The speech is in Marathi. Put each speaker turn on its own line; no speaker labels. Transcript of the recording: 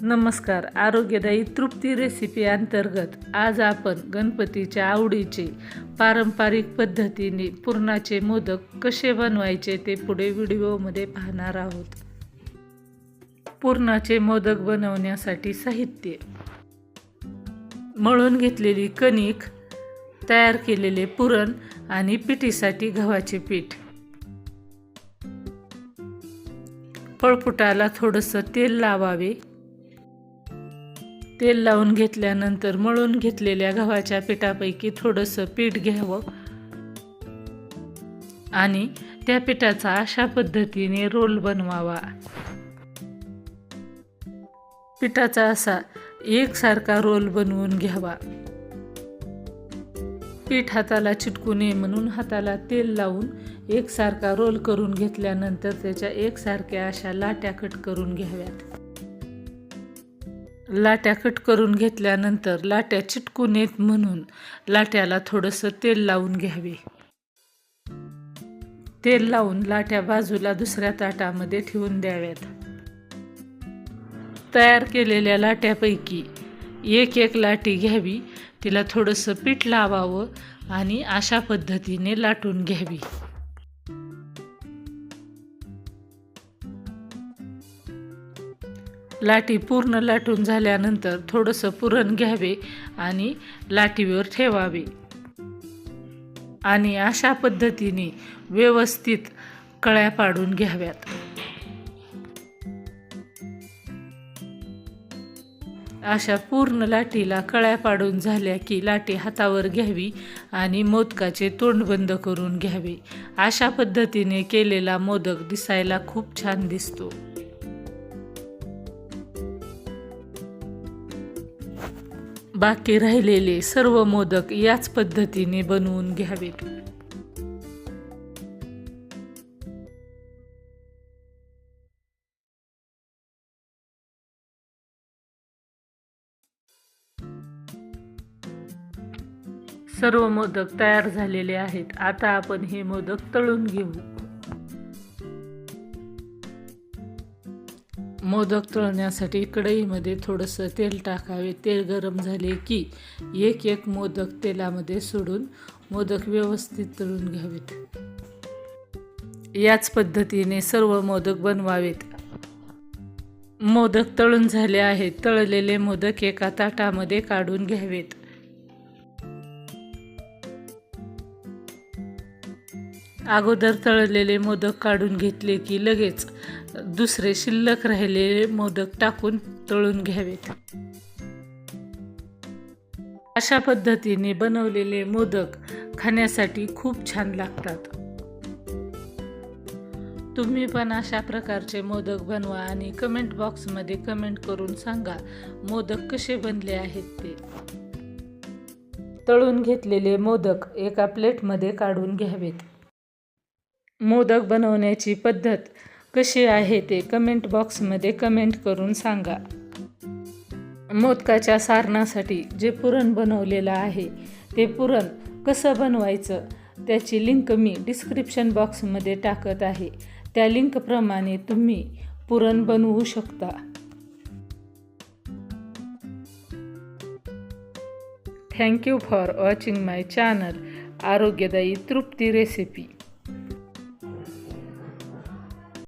नमस्कार. आरोग्यदायी तृप्ती रेसिपी अंतर्गत आज आपण गणपतीच्या आवडीचे पारंपरिक पद्धतीने पुरणाचे मोदक कसे बनवायचे ते पुढे व्हिडिओमध्ये पाहणार आहोत. पुरणाचे मोदक बनवण्यासाठी साहित्य. मळून घेतलेली कणिक तयार केलेले पुरण आणि पिठीसाठी गव्हाचे पीठ. पळपुटाला थोडंसं तेल लावावे. तेल लावून घेतल्यानंतर मळून घेतलेल्या गव्हाच्या पिठापैकी थोडंसं पीठ घ्यावं. आणि त्या पिठाचा अशा पद्धतीने रोल बनवावा. पिठाचा असा एकसारखा रोल बनवून घ्यावा. पीठ हाताला चिटकू नये म्हणून हाताला तेल लावून एकसारखा रोल करून घेतल्यानंतर त्याच्या एकसारख्या अशा लाट्या कट करून घ्याव्यात. लाट्या कट करून घेतल्यानंतर लाट्या चिटकून येत म्हणून लाट्याला थोडंसं तेल लावून घ्यावे. तेल लावून लाट्या बाजूला दुसऱ्या ताटामध्ये ठेवून द्याव्यात. तयार केलेल्या लाट्यापैकी एक एक लाटी घ्यावी तिला थोडंसं पीठ लावावं आणि अशा पद्धतीने लाटून घ्यावी. लाटी पूर्ण लाटून झाल्यानंतर थोडंसं पुरण घ्यावे आणि लाटीवर ठेवावे. आणि अशा पद्धतीने व्यवस्थित कळ्या पाडून घ्याव्यात. अशा पूर्ण लाटीला कळ्या पाडून झाल्या की लाटी हातावर घ्यावी आणि मोदकाचे तोंड बंद करून घ्यावे. अशा पद्धतीने केलेला मोदक दिसायला खूप छान दिसतो. बाकी राहिलेले सर्व मोदक याच पद्धतीने बनवून घ्यावेत. सर्व मोदक तयार झालेले आहेत. आता आपण हे मोदक तळून घेऊ. मोदक तळण्यासाठी कढईमध्ये थोडंसं तेल टाकावे. तेल गरम झाले की एक एक मोदक तेलामध्ये सोडून मोदक व्यवस्थित तळून घ्यावेत. याच पद्धतीने सर्व मोदक बनवावेत. मोदक तळून झाले आहेत. तळलेले मोदक एका ताटामध्ये काढून घ्यावेत. अगोदर तळलेले मोदक काढून घेतले की लगेच दुसरे शिल्लक राहिलेले मोदक टाकून तळून घ्यावेत. अशा पद्धतीने बनवलेले मोदक खाण्यासाठी खूप छान लागतात. तुम्ही पण अशा प्रकारचे मोदक बनवा आणि कमेंट बॉक्समध्ये कमेंट करून सांगा मोदक कसे बनले आहेत ते. तळून घेतलेले मोदक एका प्लेटमध्ये काढून घ्यावेत. मोदक बनवण्याची पद्धत कशी आहे ते कमेंट बॉक्समध्ये कमेंट करून सांगा. मोदकाच्या सारणासाठी जे पुरण बनवलेलं आहे ते पुरण कसं बनवायचं त्याची लिंक मी डिस्क्रिप्शन बॉक्समध्ये टाकत आहे. त्या लिंकप्रमाणे तुम्ही पुरण बनवू शकता. Thank you for watching my channel आरोग्यदायी तृप्ती रेसिपी